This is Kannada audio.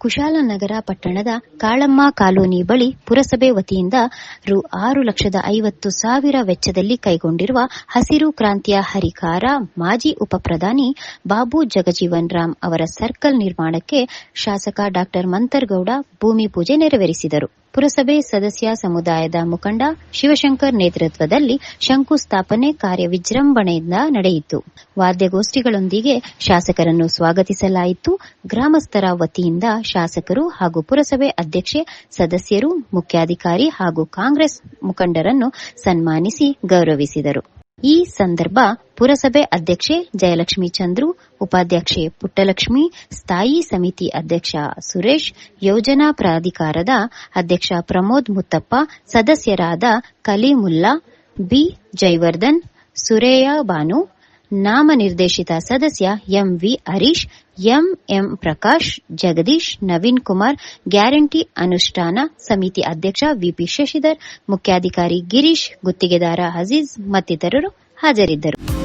ಕುಶಾಲನಗರ ಪಟ್ಟಣದ ಕಾಳಮ್ಮ ಕಾಲೋನಿ ಬಳಿ ಪುರಸಭೆ ವತಿಯಿಂದ ರು ಆರು ಲಕ್ಷದ ಐವತ್ತು ಸಾವಿರ ವೆಚ್ಚದಲ್ಲಿ ಕೈಗೊಂಡಿರುವ ಹಸಿರು ಕ್ರಾಂತಿಯ ಹರಿಕಾರ ಮಾಜಿ ಉಪಪ್ರಧಾನಿ ಬಾಬು ಜಗಜೀವನ್ ರಾಮ್ ಅವರ ಸರ್ಕಲ್ ನಿರ್ಮಾಣಕ್ಕೆ ಶಾಸಕ ಡಾ ಮಂತರ್ಗೌಡ ಭೂಮಿ ಪೂಜೆ ನೆರವೇರಿಸಿದರು. ಪುರಸಭೆ ಸದಸ್ಯ ಸಮುದಾಯದ ಮುಖಂಡ ಶಿವಶಂಕರ್ ನೇತೃತ್ವದಲ್ಲಿ ಶಂಕುಸ್ಥಾಪನೆ ಕಾರ್ಯ ವಿಜೃಂಭಣೆಯಿಂದ ನಡೆಯಿತು. ವಾದ್ಯಗೋಷ್ಠಿಗಳೊಂದಿಗೆ ಶಾಸಕರನ್ನು ಸ್ವಾಗತಿಸಲಾಯಿತು. ಗ್ರಾಮಸ್ಥರ ವತಿಯಿಂದ ಶಾಸಕರು ಹಾಗೂ ಪುರಸಭೆ ಅಧ್ಯಕ್ಷೆ, ಸದಸ್ಯರು, ಮುಖ್ಯಾಧಿಕಾರಿ ಹಾಗೂ ಕಾಂಗ್ರೆಸ್ ಮುಖಂಡರನ್ನು ಸನ್ಮಾನಿಸಿ ಗೌರವಿಸಿದರು. ಈ ಸಂದರ್ಭ ಪುರಸಭೆ ಅಧ್ಯಕ್ಷೆ ಜಯಲಕ್ಷ್ಮಿ ಚಂದ್ರು, ಉಪಾಧ್ಯಕ್ಷೆ ಪುಟ್ಟಲಕ್ಷ್ಮಿ, ಸ್ಥಾಯಿ ಸಮಿತಿ ಅಧ್ಯಕ್ಷ ಸುರೇಶ್, ಯೋಜನಾ ಪ್ರಾಧಿಕಾರದ ಅಧ್ಯಕ್ಷ ಪ್ರಮೋದ್ ಮುತ್ತಪ್ಪ, ಸದಸ್ಯರಾದ ಕಲೀಮುಲ್ಲಾ, ಬಿ. ಜೈವರ್ಧನ್, ಸುರೇಯ ಬಾನು ನಾಮನಿರ್ದೇಶಿತ ಸದಸ್ಯ MV Harish M Prakash, Jagadish, Naveen Kumar, guarantee ಅನುಷ್ಠಾನ ಸಮಿತಿ ಅಧ್ಯಕ್ಷ ವಿಪಿ ಶಶಿಧರ್, ಮುಖ್ಯಾಧಿಕಾರಿ ಗಿರೀಶ್, ಗುತ್ತಿಗೆದಾರ ಅಜೀಜ್ ಮತ್ತಿತರರು ಹಾಜರಿದ್ದರು.